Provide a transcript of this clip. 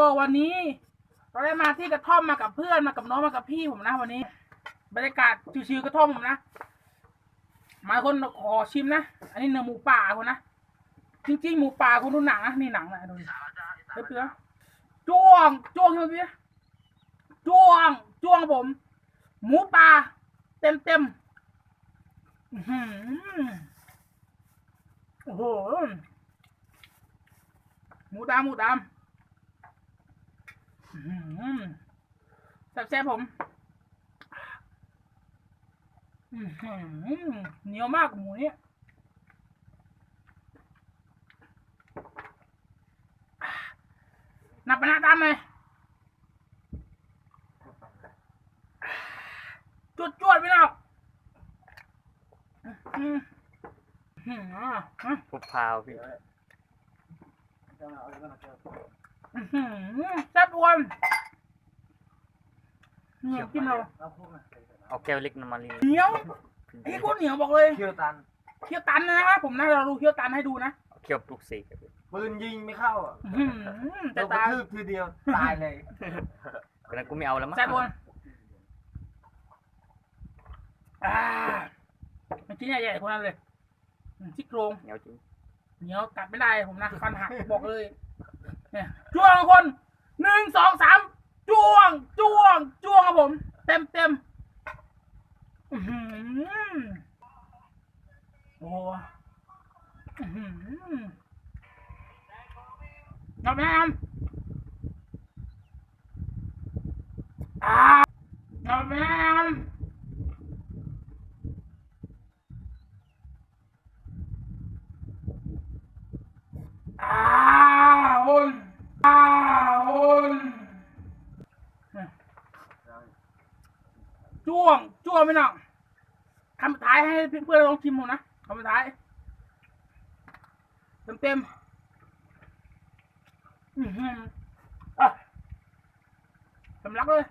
ก็วันนี้ เราได้มาที่กระท่อมมากับเพื่อนมากับน้องมากับพี่ผมนะ วันนี้ บรรยากาศชิวๆกระท่อมผมนะมาคนขอชิมนะ อันนี้เนื้อหมูป่าคนนะ จริงๆหมูป่าคุณดูหนังนะนี่หนังนะดูดิเพื่อจ้วงจ้วงใช่ไหมพี่จ้วงจ้วงผม หมูป่าเต็มเต็มอื้อหือโอ้โหหมูดำหมูดำ อื้อหือแซ่บๆผมอื้อหือเหนียวมากหมูเนี่ยนับไปหน้าตามเลยจวดจวดๆไปแล้วอืมอืมอะอะพุบพาวพี่อื้อหือ แซ่บอ้วนเหนียวกินเราเอาแก้วเล็กน้ำมันลีเหนียวไอ้โคตรเหนียวบอกเลยเคี่ยวตันเคี่ยวตันนะครับผมนะเราดูเคี่ยวตันให้ดูนะเอาเคี่ยวปลุกเสกครับพี่ปืนยิงไม่เข้าอะอื้อหือโดแต่นกระตายทืบทีเดียวตายเลยคนนั้นกูไม่เอาแล้วมั้งแซ่บอ้วนอ่ามันชิ้นใหญ่ๆคนนั้นเลยอืมซี่โครงเหนียวจริงเหนียวกัดไม่ได้ผมนะฟันหักบอกเลย เนี่ยจ้วงคนหนึ่งสองสามจ้วงจ้วงจ้วงครับผม เต็มเต็มโอ้โหอื้อหือเอาไหมครับอ่าโอนอ่าโอน จ้วงจ้วงไม่นองคำสุดท้ายให้เพื่อนๆลองชิมผมนะคำสุดท้าย เต็มเต็มๆอื้อหืออะสำลักเลย